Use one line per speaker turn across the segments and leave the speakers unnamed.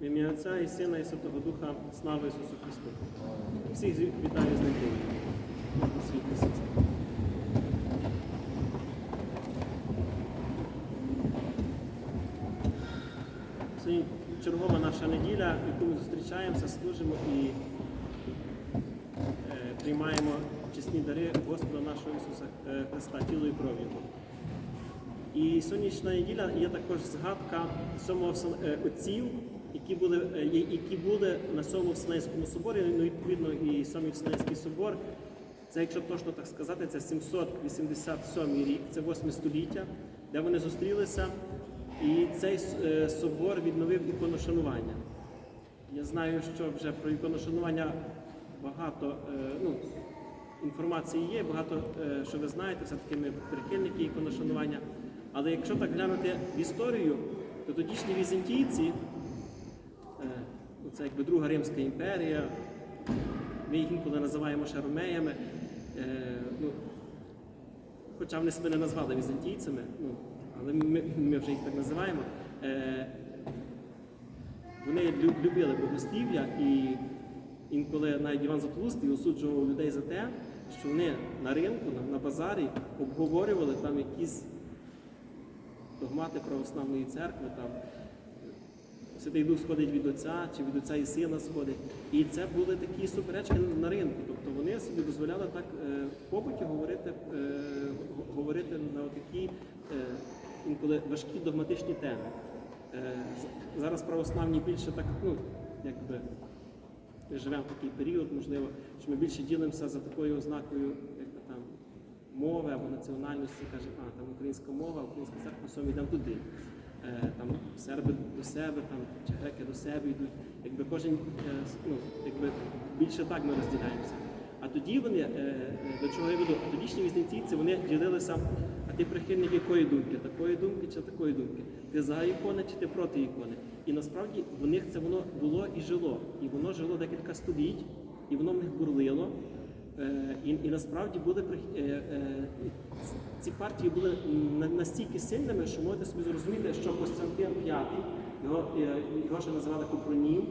В ім'я Отця і Сина і Святого Духа, слава Ісусу Христу. Всіх вітаю з. Світлі. Сьогодні чергова наша неділя, в яку ми зустрічаємося, служимо і е, приймаємо чесні дари Господа нашого Ісуса е, Христа, тіло і кров'ю. І сьогоднішня неділя є також згадка сьомого е, отців, які були, е, які були на сьомому Вселенському соборі, ну відповідно і сьомий Вселенський собор. Це, якщо точно так сказати, це 787 рік, це 8 століття, де вони зустрілися, і цей е, собор відновив іконошанування. Я знаю, що вже про іконошанування багато е, ну, інформації є, багато що ви знаєте, все-таки ми прихильники іконошанування. Але якщо так глянути в історію, то тодішні візантійці, це якби Друга Римська імперія, ми їх інколи називаємо ще ромеями. Е, ну, хоча вони себе не назвали візантійцями, ну, але ми, ми вже їх так називаємо. Е, вони любили богослів'я і інколи навіть Іван Златоустий осуджував людей за те, що вони на ринку, на, на базарі обговорювали там якісь догмати православної церкви, там Святий Дух сходить від Отця чи від Отця і Сина сходить. І це були такі суперечки на ринку. Тобто вони собі дозволяли так е, в побуті говорити, е, говорити на такі е, інколи важкі догматичні теми. Зараз православні більше так, ну, якби ми живемо в такий період, можливо, що ми більше ділимося за такою ознакою, якби там мови або національності, каже, а там українська мова, українська церква, ми йдемо туди. Е, там серби до себе, там чи греки до себе йдуть. Якби кожен е, ну, якби більше так ми розділяємося. А тоді вони, е, до чого я веду, тодішні візантійці вони ділилися, а ти прихильник якої думки, такої думки чи такої думки. Ти за ікони чи ти проти ікони. І насправді в них це воно було і жило. І воно жило декілька століть, і воно в них бурлило. Е, І, і насправді прих- е, е, ці партії були настільки сильними, що можете собі зрозуміти, що Костянтин V, його, його ще називали Купронів,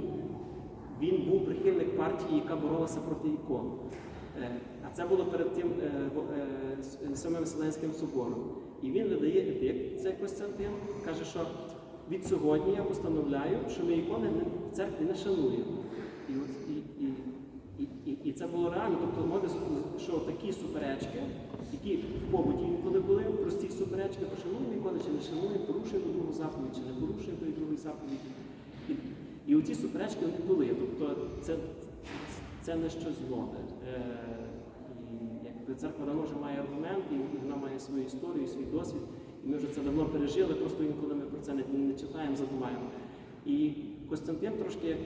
він був прихильник партії, яка боролася проти ікон. А це було перед тим в- с- Сьомим Вселенським собором. І він видає едикт, цей Костянтин, каже, що від сьогодні я постановляю, що ми ікони в церкві не шануємо. Це було реально. Тобто, може, що такі суперечки, які в побуті інколи були, прості суперечки, то шануємо ікони чи не шануємо, порушуємо другу заповідь, чи не порушуємо тої другої заповіді. І, і оці суперечки вони були. Тобто це, це не щось нове. Е, якби церква давно вже має аргументи, і вона має свою історію, свій досвід. І ми вже це давно пережили, просто інколи ми про це не, не читаємо, забуваємо. І Костянтин трошки як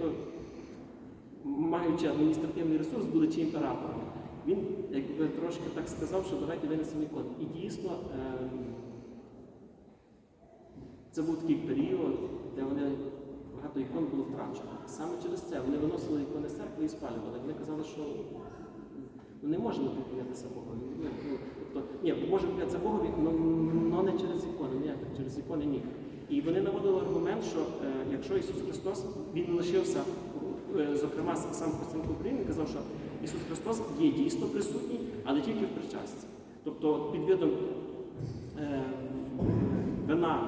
маючи адміністративний ресурс, будучи імператором, він якби трошки так сказав, що давайте винесемо ікони. І дійсно ем, це був такий період, де вони багато ікон було втрачено. Саме через це вони виносили ікони з церкви і спалювали. Вони казали, що ну, не можемо поклонятися Богові. Ну, ну, тобто, ні, можемо поклонятися Богові, але не через ікони, ні, через ікони ні. І вони наводили аргумент, що е, якщо Ісус Христос Він лишився, зокрема сам Костянтин Куприн казав, що Ісус Христос є дійсно присутній, але тільки в причасті. Тобто під видом е, вина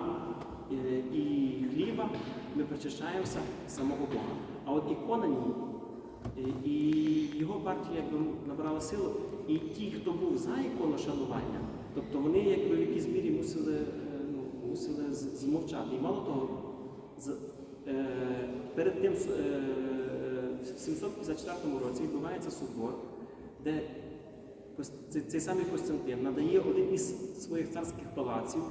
е, і хліба ми причащаємося самого Бога. А от ікона ні. Е, І його партія якби набрала силу. І ті, хто був за іконошанування, тобто вони якби в якійсь мірі мусили, е, ну, мусили змовчати. І мало того, з, е, перед тим е, в 754 році відбувається собор, де цей, самий Костянтин надає один із своїх царських палаців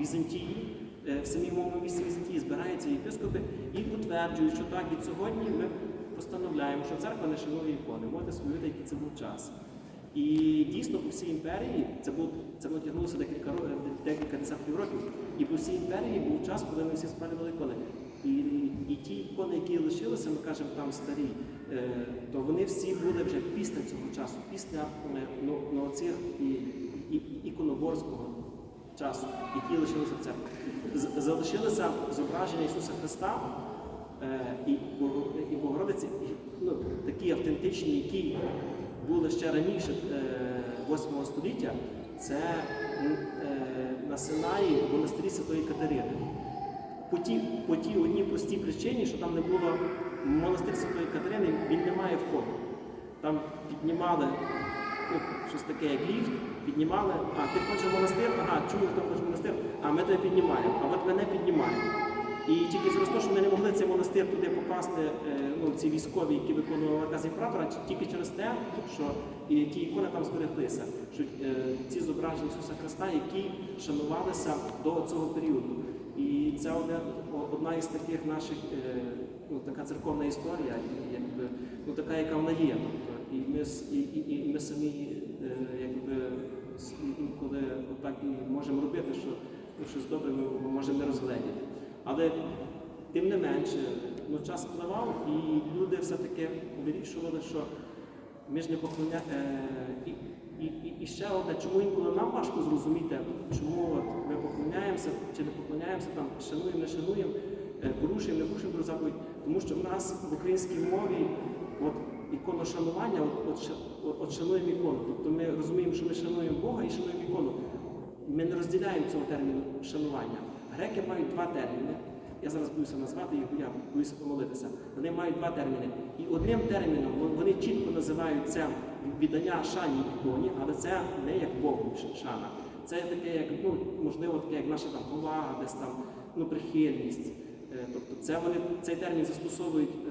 Візантії, е, в самій мовному місці Візантії збираються єпископи і утверджують, що так, від сьогодні ми постановляємо, що церква не шанує ікони. Можете собі який це був час. І дійсно по всій імперії це було це воно тягнулося декілька е, декілька десятків років. І по всій імперії був час, коли ми всі спалювали ікони. І, і ті ікони, які лишилися, ми кажемо там старі, е, то вони всі були вже після цього часу, після ну, ну, оцих і, і, іконоборського часу, які лишилися в церкві. З- Залишилися зображення Ісуса Христа е, і, і Богородиці, ну, такі автентичні, які були ще раніше е, 8 століття, це на Синаї монастирі Святої Катерини. По тій, по тій одній простій причині, що там не було монастир Святої Катерини, він не має входу. Там піднімали ну, щось таке, як ліфт, піднімали, а ти хочеш монастир? Ага, чому ти там хочеш монастир? А ми тебе піднімаємо, а от мене піднімаємо. І тільки через те, що ми не могли цей монастир туди попасти, е, ну, ці військові, які виконували наказ імператора, тільки через те, що і ті ікони там збереглися, що е, ці зображення Ісуса Христа, які шанувалися до цього періоду. Це одна із таких наших, е, ну, така церковна історія, якби, ну, така, яка вона є. Тобто, і, ми, і, і, і ми самі е, якби, інколи отак і можемо робити, що ну, щось добре ми можемо не розгледіти. Але тим не менше, ну, час спливав, і люди все-таки вирішували, що ми ж не поклоня... І, і, і, ще одне, чому інколи нам важко зрозуміти, чому от ми поклоняємося чи не поклоняємося, там, шануємо, не шануємо, е, порушуємо, не порушуємо про заповідь. Тому що в нас в українській мові от, іконошанування, от, от, от, от шануємо ікону. Тобто ми розуміємо, що ми шануємо Бога і шануємо ікону. Ми не розділяємо цього терміну шанування. Греки мають два терміни. Я зараз боюся назвати їх, я боюся помолитися. Вони мають два терміни. І одним терміном вони чітко називають це віддання шані іконі, але це не як Богу шана. Це таке, як ну можливо, таке, як наша там повага, десь там ну прихильність. Е, Тобто це вони цей термін застосовують е,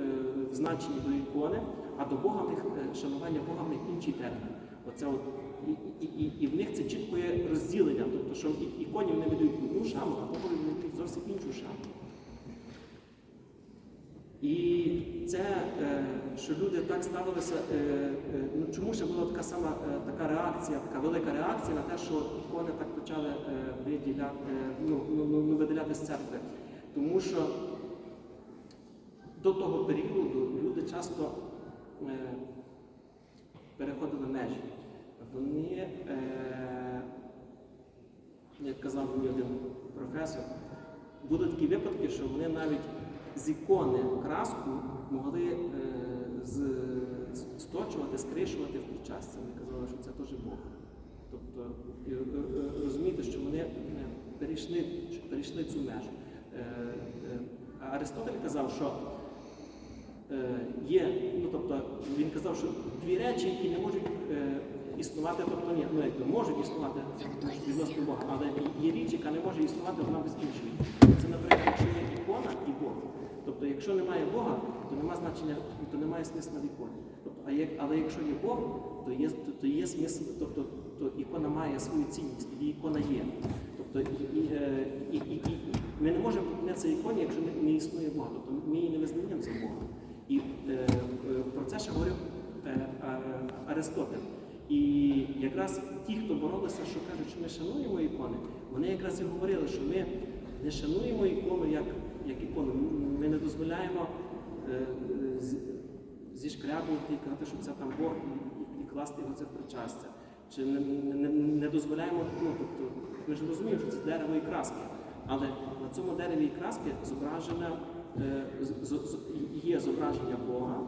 в значенні до ікони, а до Бога в них е, шанування Бога в них інший термін. Оце от і, і, і, і в них це чітко є розділення, тобто, що іконі вони видають одну шану, а Богові вони зовсім іншу шану. І це, е, що люди так ставилися, е, е, ну чому ще була така сама така реакція, така велика реакція на те, що ікони так почали виділяти, ну, ну, ну, ну, виділяти з церкви. Тому що до того періоду люди часто переходили межі. Вони, як казав мені один професор, були такі випадки, що вони навіть з ікони краску могли е, сточувати, скришувати в причастя. Вони казали, що це теж Бог. Тобто е, е, розумієте, що вони перейшли, перейшли цю межу. Аристотель казав, що є, ну тобто він казав, що дві речі, які не можуть існувати, тобто ні, ну якби можуть існувати відносно Бога, але є річ, яка не може існувати одна без іншої. Це, наприклад, якщо є ікона і Бог. Тобто, якщо немає Бога, то немає значення, то немає смисла в іконі. Тобто, а як, але якщо є Бог, то є, то, то є смисл, тобто то ікона має свою цінність, тоді ікона є. Тобто і, і, е, і, і, і, ми не можемо поклонятися іконі, якщо не, не існує Бога. Тобто ми її не визнаємо за Бога. І е, е, про це ще говорив е, е, Аристотель. І якраз ті, хто боролися, що кажуть, що ми шануємо ікони, вони якраз і говорили, що ми не шануємо ікону як, як ікону. Ми не дозволяємо е, зішкрябувати і казати, що це там Бог, і, класти його це в причастя. Чи не, не, не, дозволяємо, ну тобто, ми ж розуміємо, що це дерево і краски. Але на цьому дереві і краски зображена, е, є зображення Бога,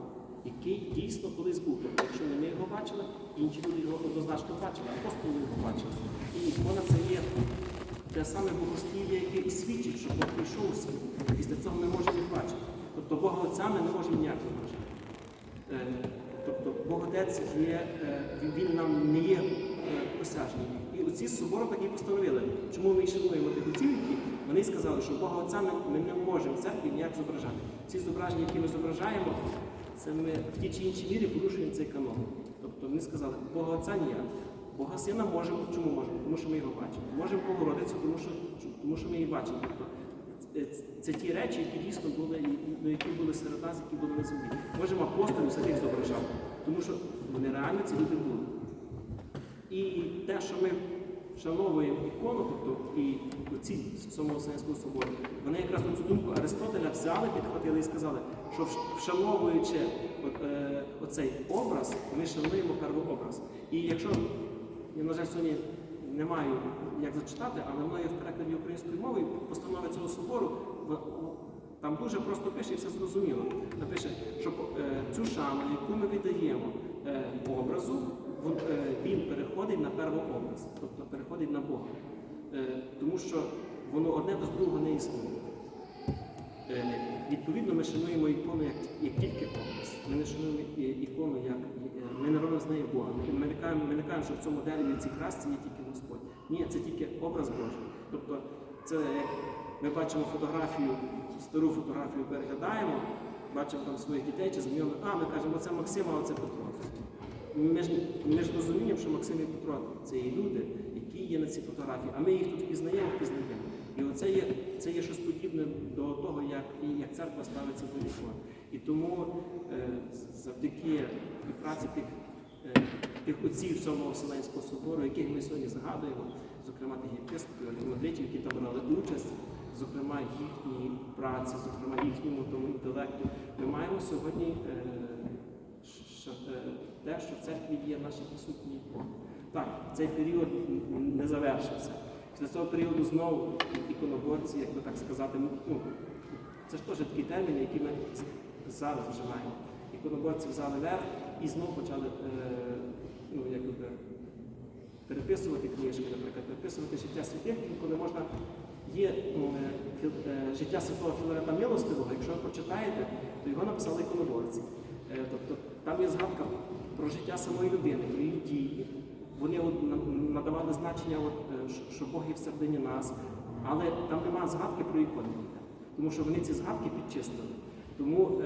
який дійсно колись був. Тобто, якщо не ми його бачили, інші люди його однозначно бачили, апостоли його бачили. І ікона це є те саме богослів'я, яке і свідчить, що Бог прийшов у світ. Після цього ми можемо їх бачити. Тобто Бога Отця ми не можемо ніяк бачити. Е, Тобто Бог Отець є, е, він- нам не є е, осяжний. І оці собору такі постановили. Чому ми шануємо тих отців, які вони сказали, що Бога Отця ми не можемо в церкві ніяк зображати. Ці зображення, які ми зображаємо, це ми в тій чи іншій мірі порушуємо цей канон. Тобто вони сказали, Бога Отця ніяк. Бога Сина можемо. Чому можемо? Тому що ми його бачимо. Можемо Богородицю, тому що, тому що ми її бачимо. Тобто, Е, це ті речі, які дійсно були, ну, які були серед нас, які були на землі. Можемо апостолів самих зображати, тому що вони реально ці люди були. І те, що ми вшановуємо ікону, тобто і оці самого Вселенського собору, вони якраз на цю думку Аристотеля взяли, підхватили і сказали, що вшановуючи е, оцей образ, ми шануємо первообраз. І якщо я, на жаль, сьогодні не маю як зачитати, але мною в перекладі української мови постанови цього собору Там дуже просто пише і все зрозуміло. Напише, що е, цю шану, яку ми віддаємо е, образу, е, він переходить на первообраз, тобто переходить на Бога. Тому що воно одне без другого не існує. Відповідно, ми шануємо ікону як, як тільки образ. Ми не шануємо ікону як ми не робимо з неї Бога. Ми, не кажемо, що в цьому дереві цій красці є тільки Господь. Ні, це тільки образ Божий. Тобто, це як ми бачимо фотографію, стару фотографію переглядаємо, бачимо там своїх дітей чи знайомих, а ми кажемо, це Максим, а це Петро. Ми ж, ми ж розуміємо, що Максим і Петро це є люди, які є на цій фотографії, а ми їх тут впізнаємо, впізнаємо. І оце є, це є щось подібне до того, як, як церква ставиться до ікон. І тому е, завдяки і праці тих, е, тих отців Сьомого Вселенського собору, яких ми сьогодні згадуємо, зокрема тих єпископів, архімандритів, які там брали участь, зокрема їхній праці, зокрема їхньому тому інтелекту, ми маємо сьогодні. Е, е, те, що в церкві є наші присутні. Так, цей період не завершився. Після цього періоду знову іконоборці, як би так сказати, ну, це ж теж такий термін, який ми зараз вживаємо. Іконоборці взяли верх і знову почали е, ну, як би, переписувати книжки, наприклад, переписувати життя святих, коли можна. Є е, е, життя святого Філарета Милостивого, якщо ви прочитаєте, то його написали іконоборці. Тобто там є згадка про життя самої людини, про її дії. Вони надавали значення, що- Бог є всередині нас, але там немає згадки про ікони, тому що вони ці згадки підчистили. Тому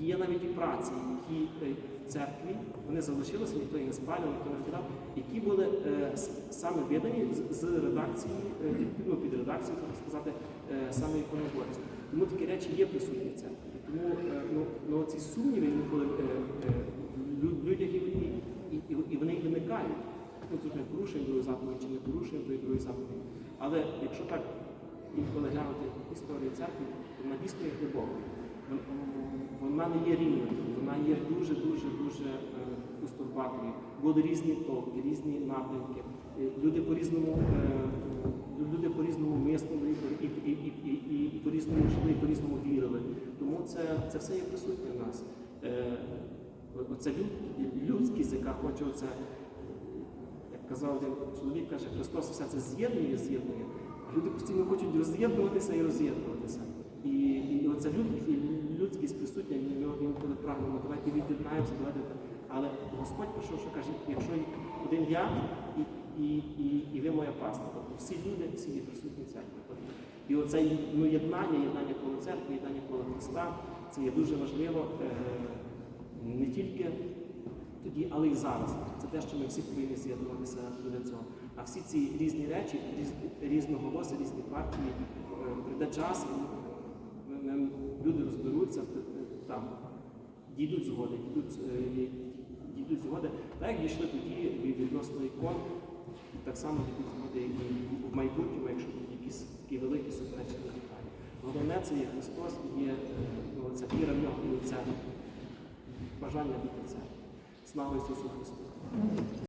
є навіть і праці, які е, в церкві вони залишилися, ніхто їх не спалював, ніхто не вкидав, які були е, саме видані з, з редакції, е, ну, під редакцією, так сказати, е, саме іконоборців. Тому такі речі є присутні в церкві. Тому е, ну, ну, ці сумніви інколи е, е, в людях і, і, і, вони виникають. Ну, тут ми порушуємо другу заповідь чи не порушуємо той другої заповіді. Але якщо так інколи глянути історію церкви, то вона дійсно є глибока. Вон- Вона не є рівною, вона є дуже-дуже дуже е, устурбатою. Були різні толки, різні напрямки. Е, Люди по-різному е, люди по-різному мислили, і, і, і, і, і, по-різному жили, по-різному вірили. Тому це, це все є присутнє в нас. Е, люд- людськість, яка хоче оце як казав один чоловік, каже, Христос все це з'єднує, з'єднує. Люди постійно хочуть роз'єднуватися і роз'єднуватися. І, і оця люд, людськість присутня, ми інколи прагнемо, давайте давайте. так. Але Господь прийшов, що каже, якщо один я і, і, і, і ви моя паства, тобто всі люди, всі є присутні. Тобто, І оце ну, єднання, єднання коло церкви, єднання коло Христа, це є дуже важливо е, не тільки тоді, але і зараз. Це те, що ми всі повинні з'єднуватися до цього. А всі ці різні речі, різ, різноголоси, різні партії, е, прийде час, ми- люди розберуться, там дійдуть згоди, дійдуть, е, дійдуть згоди. Так як дійшли тоді від- відносно ікон, так само дійдуть згоди і в майбутньому, якщо будуть якісь такі великі суперечні питання. Головне це є Христос і є ну, ця віра в нього і це бажання бути це. Слава Ісусу Христу!